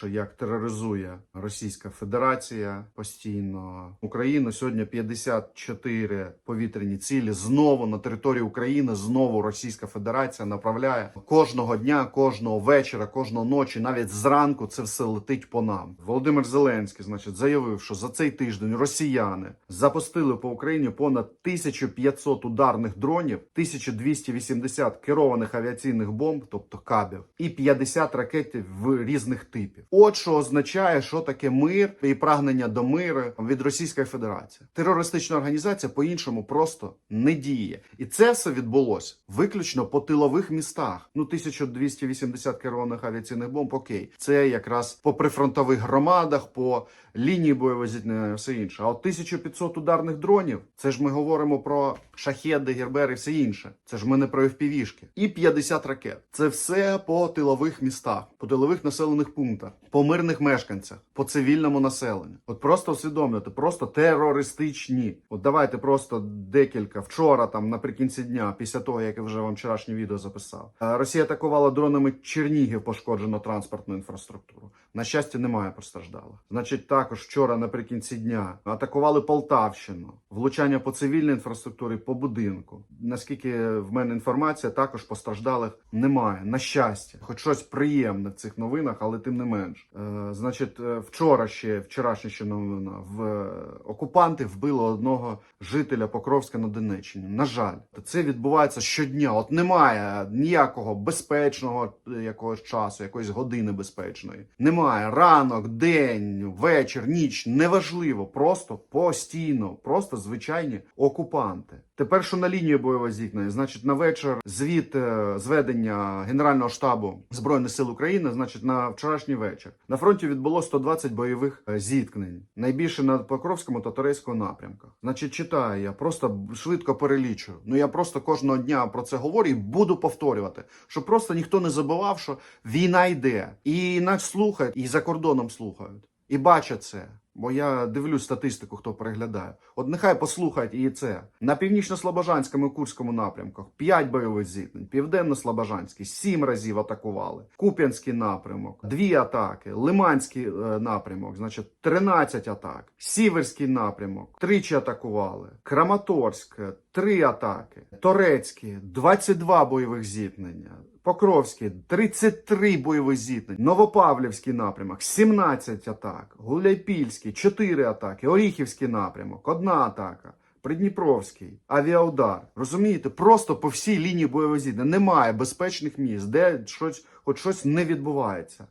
що як тероризує Російська Федерація постійно. Україна сьогодні 54 повітряні цілі. Знову на території України знову Російська Федерація направляє кожного дня, кожного вечора, кожного ночі, навіть зранку це все летить по нам. Володимир Зеленський, значить, заявив, що за цей тиждень росіяни запустили по Україні понад 1500 ударних дронів, 1280 керованих авіаційних бомб, тобто кабів, і 50 ракетів в різних типів. От що означає, що таке мир і прагнення до миру від Російської Федерації. Терористична організація по-іншому просто не діє, і це все відбулося виключно по тилових містах. Ну 1280 керованих авіаційних бомб. Окей, це якраз по прифронтових громадах, по лінії бойової зіткнення, все інше. А от 1500 ударних дронів, це ж ми говоримо про шахеди, гербери, все інше. Це ж ми не про FPV-шки. І 50 ракет. Це все по тилових містах, по тилових населених пунктах, по мирних мешканцях, по цивільному населенню. От просто усвідомлювати, просто терористичні. От давайте просто декілька вчора, там наприкінці дня, після того як я вже вам вчорашнє відео записав. Е, Росія атакувала дронами Чернігів, пошкоджено транспортну інфраструктуру. На щастя, немає постраждалих. Значить, також вчора наприкінці дня атакували Полтавщину, влучання по цивільній інфраструктурі, по будинку. Наскільки в мене інформація, також постраждалих немає. На щастя, хоч щось приємне в цих новинах, але тим не менш. Значить, е, вчора ще вчорашня ще новина в е, окупанти вбили одного жителя Покровська на Донеччині. На жаль, це відбувається щодня. От немає ніякого безпечного е, якогось часу, якоїсь години безпечної. Немає ранок, день, вечір, ніч. Неважливо, просто постійно, просто звичайні окупанти. Тепер що на лінії бойового зіткнення, значить, на вечір звіт е, зведення Генерального штабу Збройних сил України, значить, на вчорашній вечір. На фронті відбуло 120 бойових е, зіткнень. Найбільше на Покровському та Торецькому напрямках. Значить, читаю я просто швидко перелічую. Ну я просто кожного дня про це говорю і буду повторювати, щоб просто ніхто не забував, що війна йде, і нас слухають, і за кордоном слухають, і бачать це. Бо я дивлюсь статистику, хто переглядає. От нехай послухають і це. На північно-слобожанському і Курському напрямках 5 бойових зіткнень, південно-слобожанський 7 разів атакували. Куп'янський напрямок, 2 атаки, Лиманський е, напрямок, значить 13 атак. Сіверський напрямок, тричі атакували. Краматорськ, 3 атаки. Торецький, 22 бойових зіткнення. Покровський 33 бойові зіткнення, Новопавлівський напрямок 17 атак, Гуляйпільський 4 атаки, Оріхівський напрямок, 1 атака. Придніпровський, авіаудар. Розумієте, просто по всій лінії бойових зіткнень немає безпечних місць, де щось, хоч щось не відбувається.